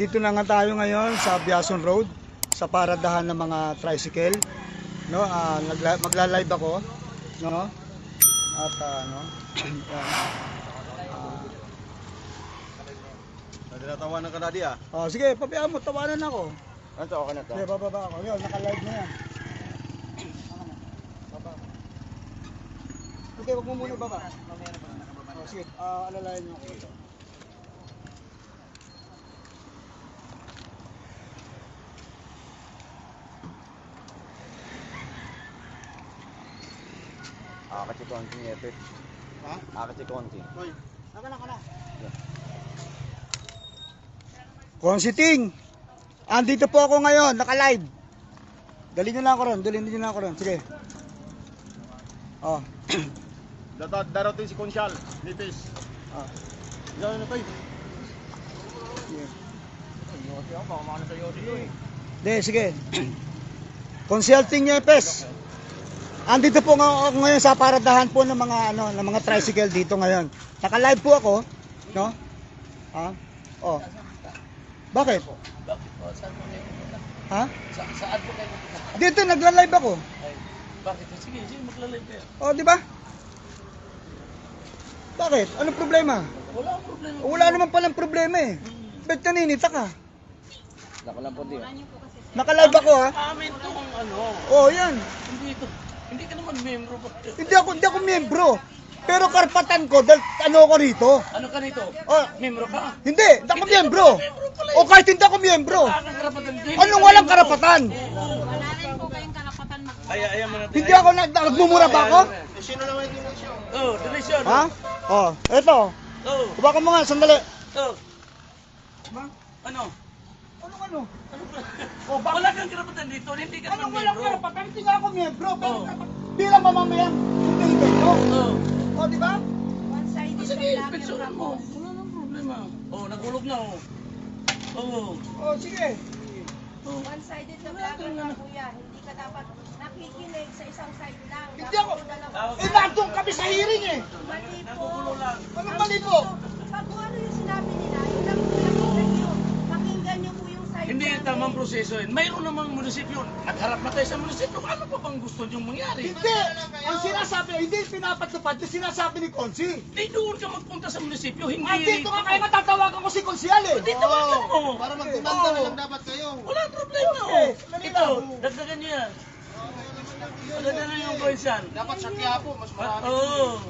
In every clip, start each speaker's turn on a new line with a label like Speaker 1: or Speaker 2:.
Speaker 1: dito na nga tayo ngayon sa Biason Road sa paradahan ng mga tricycle. No, nagla- magla-live ako, no? At ano, yan. Ah,
Speaker 2: Nadilatawanan ka na di ah.
Speaker 1: oh, sige, pabayaan mo, tawanan ako.
Speaker 2: Ano? Okay na to?
Speaker 1: Sige, bababa ako. Yun, naka-live na yan. Baba. Okay, wag mo muna baba. Oh, sige, ah, alalayan niyo ako
Speaker 2: konti niya ito.
Speaker 1: Ha?
Speaker 2: Ah, kasi konti.
Speaker 1: Hoy, naka na, na. Konsiting! Andito po ako ngayon, naka-live. Dali nyo lang ako ron, dali nyo lang ako ron. Sige. Oh.
Speaker 2: Dato, darating si Konsyal, nipis.
Speaker 1: oh.
Speaker 2: Yan na tayo.
Speaker 1: Sige.
Speaker 2: Yosi ako, baka makano sa Yosi.
Speaker 1: Hindi, sige. Consulting Nyepes. Andito po ako ngayon sa paradahan po ng mga ano, ng mga tricycle dito ngayon. Naka-live po ako, no? Ha? Oh. Bakit? Ha?
Speaker 3: Sa, saan po kayo pupunta?
Speaker 1: Dito nagla-live ako.
Speaker 3: Ay, bakit? Sige, sige, maglalay kayo.
Speaker 1: Oh, di ba? Bakit? Anong problema?
Speaker 3: Wala akong problema.
Speaker 1: Wala naman palang problema eh. Ba't naninita ka?
Speaker 2: Dako lang po di ah.
Speaker 1: Naka-live ako ha.
Speaker 3: Amin to ang ano.
Speaker 1: Oh, yan.
Speaker 3: Hindi ito. Hindi ka naman membro ba?
Speaker 1: Hindi ako, hindi ako miyembro. Pero karapatan ko, dahil ano ako rito.
Speaker 3: Ano ka nito?
Speaker 1: Oh,
Speaker 3: Membro ka?
Speaker 1: hindi, hindi ako miyembro.
Speaker 3: Membro pala
Speaker 1: O kahit hindi ako miyembro.
Speaker 3: Karapatan.
Speaker 1: Anong walang
Speaker 3: membro.
Speaker 1: karapatan?
Speaker 4: Wala rin po kayong karapatan mag
Speaker 3: Ay, ayaw mo natin.
Speaker 1: Hindi ako nag nagmumura ba ako?
Speaker 2: Sino naman yung dinesyo?
Speaker 3: Oh, delisyon.
Speaker 1: Ha? Oh, eto.
Speaker 3: Oh,
Speaker 1: Hawakan mo nga, sandali.
Speaker 3: oh. Ano?
Speaker 1: Ano ano?
Speaker 3: Oh, wala kang karapatan dito. Hindi ka
Speaker 1: Anong
Speaker 3: naman
Speaker 1: walang
Speaker 3: membro.
Speaker 1: karapatan? Hindi nga ako miyembro. Pero
Speaker 3: Oh.
Speaker 1: bilang mamamayang sustainable ko.
Speaker 3: Oh.
Speaker 1: O, di ba?
Speaker 4: one-sided
Speaker 3: Sige,
Speaker 4: sa vlogger
Speaker 3: pensyon
Speaker 4: ka
Speaker 3: mo.
Speaker 4: po.
Speaker 3: Wala nang problema. Oh, nagulog na oh. Oh.
Speaker 1: O, sige.
Speaker 3: Oh.
Speaker 4: One-sided sa vlogger ka kuya. Hindi ka dapat nakikinig sa isang side lang.
Speaker 1: Hindi
Speaker 4: Dapat
Speaker 1: ako.
Speaker 4: yung dalawa.
Speaker 1: Eh, nandun kami sa hearing eh.
Speaker 4: Mali po.
Speaker 3: Nagugulo lang.
Speaker 1: Anong mali po?
Speaker 4: Pag kung ano yung sinabi nila, yun lang po pakinggan nyo. Pakinggan nyo po yung side
Speaker 3: Hindi tamang proseso yun. Mayroon namang munisipyo. Nagharap na tayo sa munisipyo. Ano pa bang gusto niyong mangyari?
Speaker 1: Hindi. Ang sinasabi, hindi pinapatupad. Yung sinasabi ni Konsi.
Speaker 3: Di doon ka magpunta sa munisipyo. Hindi
Speaker 1: Andito nga kaya natatawagan ko si Konsyal eh.
Speaker 3: Di tawagan mo.
Speaker 2: Para
Speaker 1: magdemanda na lang
Speaker 2: dapat kayo.
Speaker 3: Wala problema.
Speaker 1: Okay,
Speaker 3: Oh. Ito, dagdagan niyo yan. Dagdagan niyo yung poinsan.
Speaker 2: Dapat sa Quiapo, mas
Speaker 3: Ah, Oo.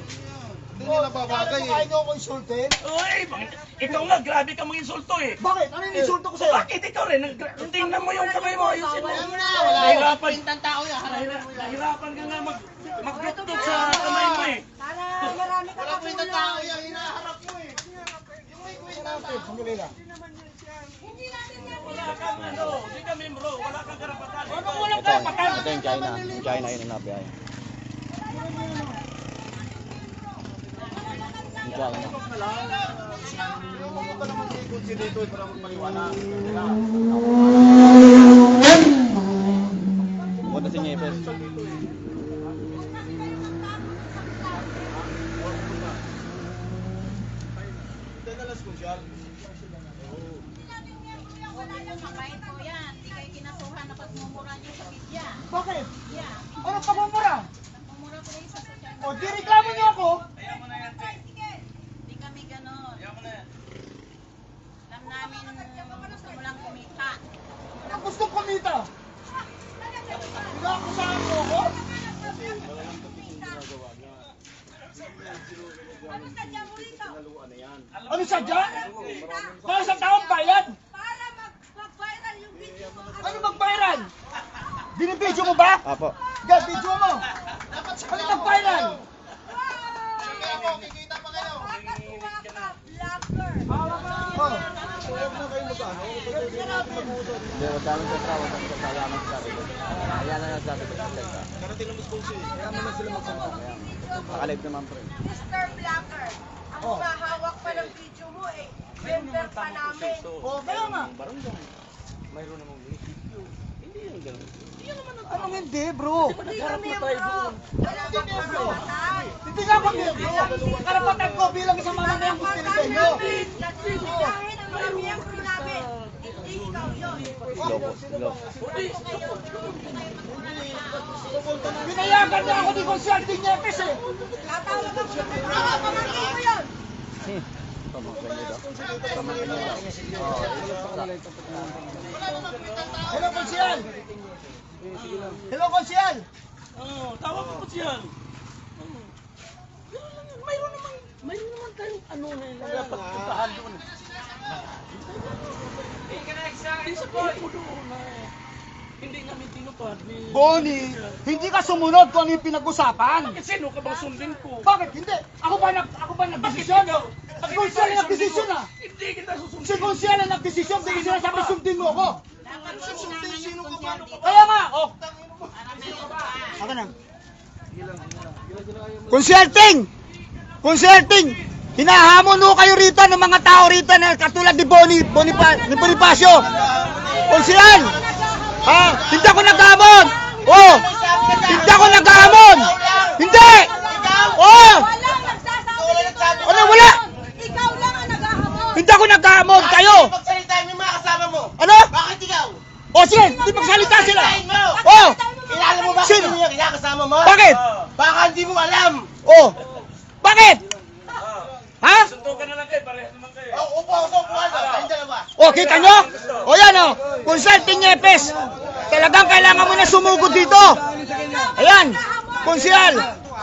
Speaker 2: Hindi nila babagay
Speaker 1: Kaya
Speaker 2: eh.
Speaker 1: niyo ako insultin?
Speaker 3: Oy, bang- ikaw nga, grabe ka mga insulto eh.
Speaker 1: Bakit? Ano yung insulto ko sa'yo?
Speaker 3: Bakit ikaw rin? Tingnan mo yung kamay mo. Ayusin mo.
Speaker 2: Wala na, wala
Speaker 3: Nahirapan.
Speaker 2: Pintang tao yan.
Speaker 3: Nahira- Nahirapan ka nga mag magdukduk sa kamay mo eh.
Speaker 4: Para marami ka
Speaker 2: Wala kwenta tao yan. Hinaharap mo eh. Yung may kwenta tao.
Speaker 1: Sandali lang.
Speaker 3: Wala kang ano, hindi ka membro, wala kang karapatan.
Speaker 1: Ano walang karapatan?
Speaker 2: Ito yung China. Yung China yun ang nabiyahe. Yung China. Ano ba naman si Kunsi dito para magpaliwanag? Punta si Nyepes.
Speaker 4: Wala yung mabait po yan. Hindi kayo kinasuhan na pagmumura nyo sa media.
Speaker 1: Bakit?
Speaker 4: Yeah.
Speaker 1: Ano pagmumura?
Speaker 4: Pagmumura po kayo sa social
Speaker 1: O, di reklamo niyo ako.
Speaker 4: Hindi kami ganon. Alam namin gusto mo lang kumita.
Speaker 1: Ang gusto kumita. Pinakusahan mo ako? Ano sadya? Para sa taong bayad?
Speaker 4: Para mag- mag-viral yung video mo.
Speaker 1: Ano mag-viral? Binibidyo mo ba?
Speaker 2: Apo.
Speaker 1: Gas, video mo. Ano mag-viral?
Speaker 4: Nakatuwa ka, vlogger.
Speaker 1: Oh.
Speaker 2: Wag kami sa trawa. Kami sa salamat sa. Kaya na lang sabi ko sa salita. Kaya mo na sila magsalita. Nakalive naman pre.
Speaker 4: Mr. Vlogger, ang
Speaker 1: Oh.
Speaker 4: mahawak pa ng video mo eh. Member pa namin.
Speaker 1: Oh, kaya nga.
Speaker 3: Barangay. Mayroon namang munisipyo. Hindi yan ganun. Yan naman ang
Speaker 1: Anong hindi, bro?
Speaker 4: Hindi
Speaker 3: tayo doon.
Speaker 4: Wala kang karapatan.
Speaker 1: Hindi nga kami, bro. Karapatan ko bilang isang mamamayang
Speaker 4: Karapatan
Speaker 1: Pilipino.
Speaker 4: namin. Nagsigahin ang mga miyembro
Speaker 2: Loko, loko.
Speaker 1: Pinayagan niya ako ni Consulting Nyepes eh.
Speaker 4: Tatawag ako sa mga pamangkin ko yun.
Speaker 2: Pamangkin niyo daw. Pamangkin niyo daw.
Speaker 1: Hello, Konsyal! Hello, Konsyal!
Speaker 3: Oo, tawag ko yan. Mayroon naman, mayroon naman tayong ano na na dapat puntahan doon. Hindi eh. namin tinupad ni...
Speaker 1: Bonnie, hindi ka sumunod kung ano yung pinag-usapan.
Speaker 3: Bakit sino ka bang sundin ko?
Speaker 1: Bakit hindi? Ako ba nag ako ba nagdesisyon? Si ang nagdesisyon ah.
Speaker 3: Hindi kita susundin.
Speaker 1: Si ang nagdesisyon, hindi sinasabi sundin mo ako.
Speaker 4: Dapat sundin sino ka ba?
Speaker 1: Kaya nga, oh. Ako na. Consulting! Consulting! Hinahamon mo kayo rito ng mga tao rito na katulad ni Boni, Bonipa, ni Bonifacio. Konsyal! Ha? Hindi ako naghamon! Oh! Hindi ako naghamon! Hindi! Oh! Ano, wala?
Speaker 4: Ikaw lang ang naghahamon.
Speaker 1: Hindi ako naghamon! Kayo!
Speaker 5: Magsalita yung mga kasama mo.
Speaker 1: Ano?
Speaker 5: Bakit ikaw?
Speaker 1: O sige, di magsalita sila! Oh!
Speaker 5: Kilala mo ba
Speaker 1: Sino?
Speaker 5: sino yung kinakasama mo?
Speaker 1: Bakit?
Speaker 5: Baka hindi mo alam.
Speaker 1: Oh! Bakit? Ha?
Speaker 3: Suntukan na lang kayo, parehas naman kayo.
Speaker 5: Oh, upo ako sa upuan. Tayong dalawa.
Speaker 1: O, kita nyo? O yan o, consulting Nyepes. Talagang kailangan mo na sumugod dito. Ayan, konsyal.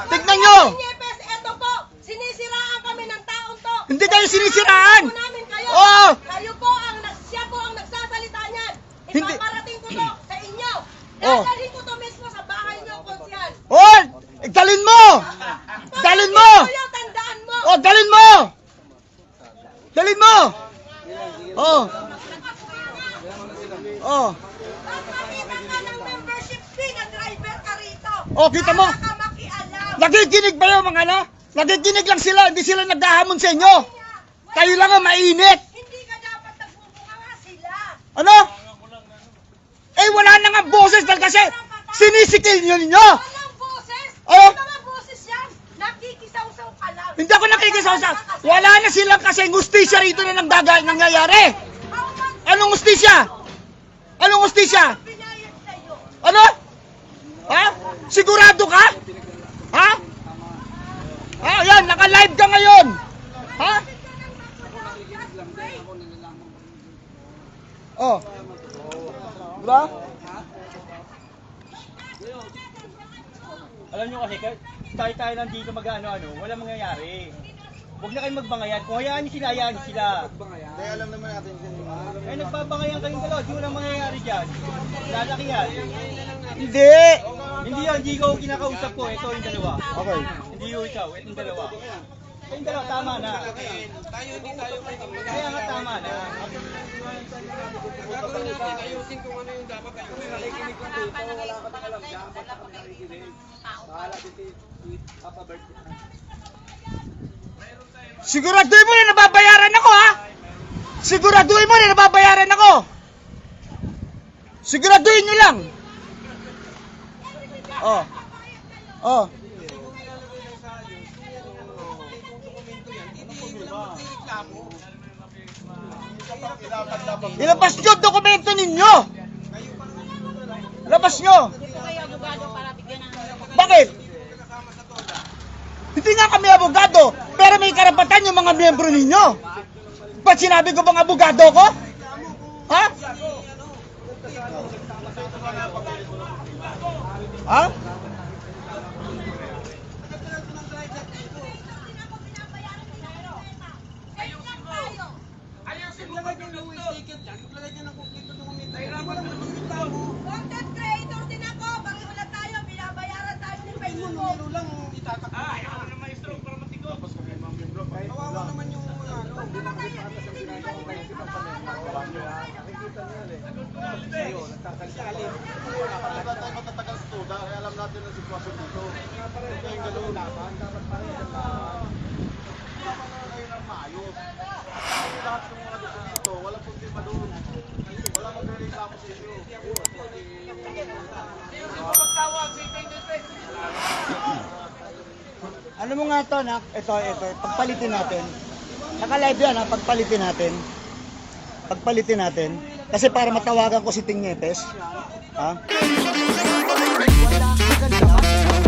Speaker 1: Tignan nyo.
Speaker 4: Nyepes, eto po. Sinisiraan kami ng taong to.
Speaker 1: Hindi kayo sinisiraan.
Speaker 4: Ako namin kayo.
Speaker 1: Oo.
Speaker 4: Kayo po ang siya po ang nagsasalita niyan.
Speaker 1: Hindi.
Speaker 4: Ipaparating ko to sa inyo.
Speaker 1: Oo.
Speaker 4: Dadalhin ko to mismo sa bahay niyo, konsyal.
Speaker 1: O, eh, dalin mo. Dalin mo.
Speaker 4: Kuya, tandaan mo.
Speaker 1: O, dalin mo. Dalin mo. O. O.
Speaker 4: Magpakita ka ng membership fee na driver ka rito.
Speaker 1: Oh, kita mo. Nakikinig ba yung mga ano? Nakikinig lang sila, hindi sila naghahamon sa inyo. Kayo lang ang mainit.
Speaker 4: Hindi ka dapat nagbubunga sila.
Speaker 1: Ano? Eh, wala na nga boses dahil kasi sinisikil nyo ninyo.
Speaker 4: Walang boses.
Speaker 1: Oh.
Speaker 4: May mga boses yan. Nakikisaw-saw ka lang.
Speaker 1: Hindi ako nakikisaw-saw. Wala na silang kasi ngustisya rito na nangdaga, nangyayari. Anong ngustisya? Anong
Speaker 4: sa'yo?
Speaker 1: Ano? Ha? Sigurado ka? Ha? Ha? Yan, naka-live ka ngayon. Ha? Oh. Diba?
Speaker 6: Alam nyo kasi, tayo tayo nandito mag-ano-ano, walang mangyayari. Huwag na kayong magbangayan. Kung hayaan nyo sila, hayaan nyo sila.
Speaker 2: Kaya alam naman natin yun.
Speaker 6: Eh, nagbabangayan kayong dalawa, di walang mangyayari dyan. Lalaki yan.
Speaker 1: Hindi.
Speaker 6: Hindi yan, hindi ko kinakausap ko. Ito yung dalawa.
Speaker 1: Okay.
Speaker 6: Hindi ko ikaw, itong dalawa. Kayong dalawa, tama na. Kaya nga tama na.
Speaker 1: Siguraduhin mo na nababayaran ako, ha? Siguraduhin mo na nababayaran ako. Siguraduhin nyo lang. Oh. Oh. Ilabas nyo dokumento ninyo. Labas nyo. Bakit? Hindi nga kami abogado, pero may karapatan yung mga miyembro ninyo. Ba't sinabi ko bang abogado ko? Ha? Ha?
Speaker 4: Content creator din ako. Pareho lang tayo. Binabayaran tayo ni Facebook.
Speaker 3: Ay, ako na maestro para matigo.
Speaker 2: Matatagal sa tuda, kaya alam natin ang sitwasyon dito. Huwag kayong gano'n. Dapat na kayo ng maayos. Kasi lahat ng mga dito dito, walang problema doon. Walang magre-reklamo sa inyo.
Speaker 1: Ano mo nga to, nak? Ito, ito. Pagpalitin natin. Naka-live yan, ha? Pagpalitin natin. Pagpalitin natin. Kasi para matawagan ko si Ting Niepes. Ha?
Speaker 7: Wala